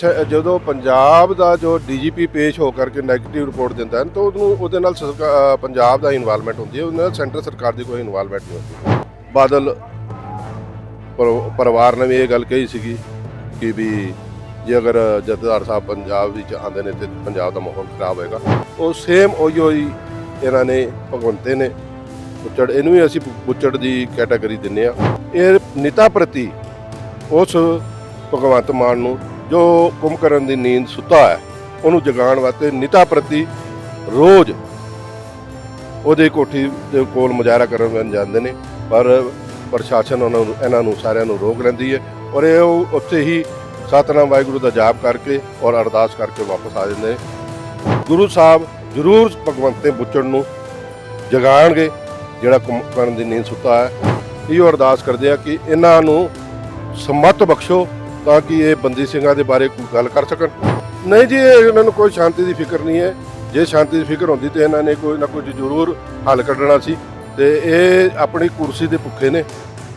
ਸ- ਜਦੋਂ ਪੰਜਾਬ ਦਾ ਜੋ ਡੀਜੀਪੀ ਪੇਸ਼ ਹੋ ਕਰਕੇ 네ਗੇਟਿਵ ਰਿਪੋਰਟ ਦਿੰਦਾ ਹੈ, ਤਾਂ ਉਹਨੂੰ, ਉਹਦੇ ਨਾਲ ਸਰਕਾ- ਪੰਜਾਬ ਦਾ ਇਨਵੋਲਵਮੈਂਟ ਹੁੰਦੀ ਹੈ, ਉਹਦੇ ਨਾਲ ਸੈਂਟਰ ਸਰਕਾਰ ਦੀ ਕੋਈ ਇਨਵੋਲਵਮੈਂਟ ਨਹੀਂ ਹੁੰਦੀ। ਬਾਦਲ ਪਰਿਵਾਰ ਨੇ ਵੀ ਇਹ ਗੱਲ ਕਹੀ ਸੀਗੀ ਕਿ ਵੀ ਜੇ ਅਗਰ ਜਥੇਦਾਰ ਸਾਹਿਬ ਪੰਜਾਬ ਵਿੱਚ ਆਉਂਦੇ ਨੇ ਤੇ ਪੰਜਾਬ ਦਾ ਮਾਹੌਲ ਖਰਾਬ ਹੋਏਗਾ। ਉਹ ਸੇਮ ਉਹੀ ਹੋਈ ਇਹਨਾਂ ਨੇ ਭਗਵੰਤੇ ਨੇ, ਬੁੱਚੜ, ਇਹਨੂੰ ਵੀ ਅਸੀਂ ਬੁੱਚੜ ਦੀ ਕੈਟਾਗਰੀ ਦਿੰਨੇ ਆ ਇਹ ਨਿਤਾ ਪ੍ਰਤੀ ਉਸ ਭਗਵੰਤ ਮਾਨ ਨੂੰ ਜੋ ਕੁੰਭਕਰਨ ਦੀ ਨੀਂਦ ਸੁੱਤਾ ਹੈ, ਉਹਨੂੰ ਜਗਾਉਣ ਵਾਸਤੇ ਨਿਤਾ ਪ੍ਰਤੀ ਰੋਜ਼ ਉਹਦੇ ਕੋਠੀ ਦੇ ਕੋਲ ਮੁਜ਼ਾਹਰਾ ਕਰਨ ਜਾਂਦੇ ਨੇ, ਪਰ ਪ੍ਰਸ਼ਾਸਨ ਉਹਨਾਂ ਨੂੰ, ਇਹਨਾਂ ਨੂੰ ਸਾਰਿਆਂ ਨੂੰ ਰੋਕ ਲੈਂਦੀ ਹੈ ਔਰ ਇਹ ਉਹ ਉੱਥੇ ਹੀ ਸਤਨਾਮ ਵਾਹਿਗੁਰੂ ਦਾ ਜਾਪ ਕਰਕੇ ਔਰ ਅਰਦਾਸ ਕਰਕੇ ਵਾਪਸ ਆ ਜਾਂਦੇ ਨੇ। ਗੁਰੂ ਸਾਹਿਬ ਜ਼ਰੂਰ ਭਗਵੰਤ ਤੇ ਬੁੱਚੜ ਨੂੰ ਜਗਾਣਗੇ ਜਿਹੜਾ ਕੁੰਭਕਰਨ ਦੀ ਨੀਂਦ ਸੁੱਤਾ ਹੈ। ਇਹੋ ਅਰਦਾਸ ਕਰਦੇ ਆ ਕਿ ਇਹਨਾਂ ਨੂੰ ਸਮਤ ਬਖਸ਼ੋ ਤਾਂ ਕਿ ਇਹ ਬੰਦੀ ਸਿੰਘਾਂ ਦੇ ਬਾਰੇ ਕੋਈ ਗੱਲ ਕਰ ਸਕਣ। ਨਹੀਂ ਜੀ ਇਹਨਾਂ ਨੂੰ ਕੋਈ ਸ਼ਾਂਤੀ ਦੀ ਫਿਕਰ ਨਹੀਂ ਹੈ। ਜੇ ਸ਼ਾਂਤੀ ਦੀ ਫਿਕਰ ਹੁੰਦੀ ਤੇ ਇਹਨਾਂ ਨੇ ਕੋਈ ਨਾ ਕੋਈ ਜ਼ਰੂਰ ਹੱਲ ਕੱਢਣਾ ਸੀ। ਤੇ ਇਹ ਆਪਣੀ ਕੁਰਸੀ ਦੇ ਭੁੱਖੇ ਨੇ।